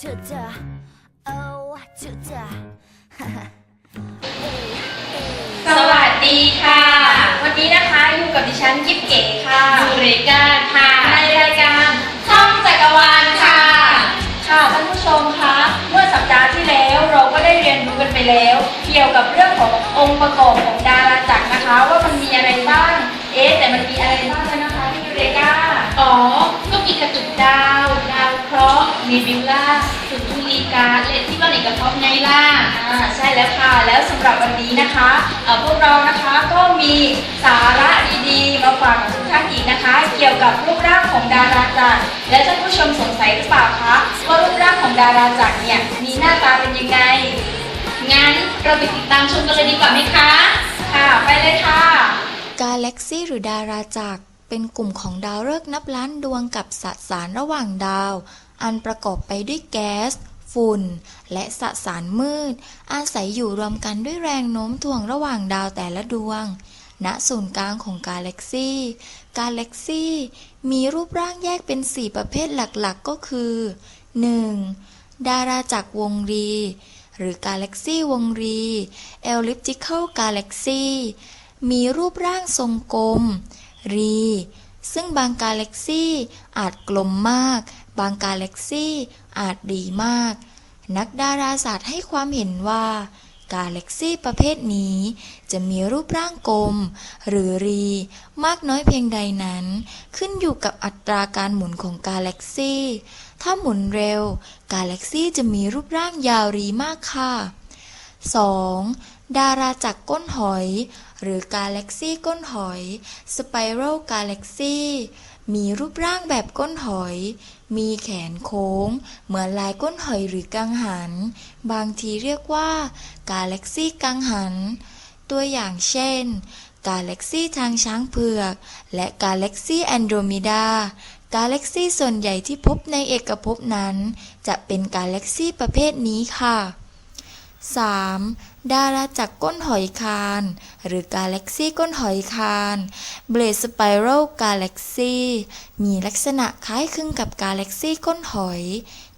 to the O to the สวัสดีค่ะ วันนี้นะคะอยู่กับดิฉันกิ๊บเก๋ค่ะยูริก้าค่ะในรายการท่องจักรวาลค่ะ ค่ะท่านผู้ชมคะเมื่อสัปดาห์ที่แล้วเราก็ได้เรียนรู้กันไปแล้ว เกี่ยวกับเรื่องขององค์ประกอบของดาราจักรนะคะ ว่ามันมีอะไรบ้าง บิวลาสุนทรีกาแลที่ว่าเอกภพไงล่ะอ่าใช่แล้วค่ะ แล้วสำหรับวันนี้นะคะเอ่อพวกเรานะคะก็มีสาระดีๆมาฝากทุกท่านอีกนะคะ เกี่ยวกับรูปร่างของดาราจักรและท่านผู้ชมสงสัยหรือเปล่าคะว่ารูปร่างของดาราจักรเนี่ยมีหน้าตาเป็นยังไง งั้นเราไปติดตามชมกันเลยดีกว่าไหมคะ ค่ะ ไปเลยค่ะ กาแล็กซี่หรือดาราจักรเป็นกลุ่มของดาวฤกษ์นับล้านดวงกับสสารระหว่างดาว อันประกอบไปด้วยแก๊ส ฝุ่น และสสารมืด อาศัยอยู่รวมกันด้วยแรงโน้มถ่วงระหว่างดาวแต่ละดวง ณศูนย์กลางของกาแล็กซี่ กาแล็กซี่ มีรูปร่างแยกเป็น 4 ประเภทหลักๆ ก็คือ 1. ดาราจักรวงรี หรือกาแล็กซี่วงรี elliptical galaxy มีรูปร่างทรงกลม รี ซึ่งบางกาแล็กซี่อาจกลมมาก บางกาแล็กซี่อาจรีมาก นักดาราศาสตร์ให้ความเห็นว่ากาแล็กซี่ประเภทนี้ จะมีรูปร่างกลม หรือรีมากน้อยเพียงใดนั้น ขึ้นอยู่กับอัตราการหมุนของกาแล็กซี่ ถ้าหมุนเร็ว กาแล็กซี่จะมีรูปร่างยาวรีมากค่ะ 2. ดาราจักรก้นหอย หรือกาแล็กซี่ก้นหอย Spiral Galaxy มีรูปร่างแบบก้นหอย มีแขนโค้ง เหมือนลายก้นหอยหรือกังหัน บางทีเรียกว่ากาแล็กซี่กังหัน ตัวอย่างเช่น กาแล็กซี่ทางช้างเผือก และกาแล็กซี่แอนโดรเมดากาแล็กซี่ส่วนใหญ่ที่พบในเอกภพนั้น จะเป็นกาแล็กซี่ประเภทนี้ค่ะ 3. ดาราจักรก้นหอยคาน หรือกาแล็กซี่ก้นหอยคานเบล d สไปรัลกาแล็กซี่มีลักษณะคล้ายคลึงกับกาแล็กซี่ก้นหอย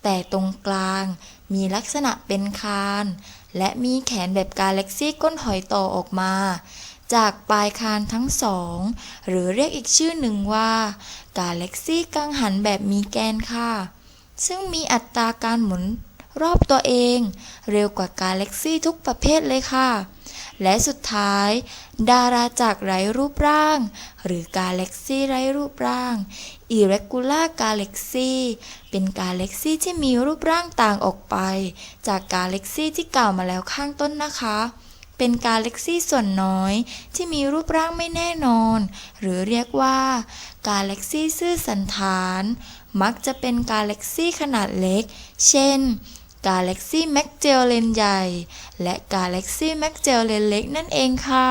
แต่ตรงกลางมีลักษณะเป็นคาน และมีแขนแบบกาแล็กซี่ก้นหอยต่อออกมา จากปลายคานทั้งสอง หรือเรียกอีกชื่อหนึ่งว่า กาแล็กซี่กังหันแบบมีแกนค่ะ ซึ่งมีอัตราการหมุน รอบตัวเอง เร็วกว่ากาแล็กซี่ทุกประเภทเลยค่ะ และสุดท้าย ดาราจักรไร้รูปร่าง หรือกาแล็กซี่ไร้รูปร่าง irregular galaxy เป็นกาแล็กซี่ที่มีรูปร่างต่างออกไป จากกาแล็กซี่ที่กล่าวมาแล้วข้างต้นนะคะ เป็นกาแล็กซี่ส่วนน้อยที่มีรูปร่างไม่แน่นอน หรือเรียกว่ากาแล็กซี่ซื่อสันฐาน มักจะเป็นกาแล็กซี่ขนาดเล็ก เช่น กาแล็กซี่แมกเจลเลนใหญ่ และกาแล็กซี่แมกเจลเลนเล็กนั่นเองค่ะ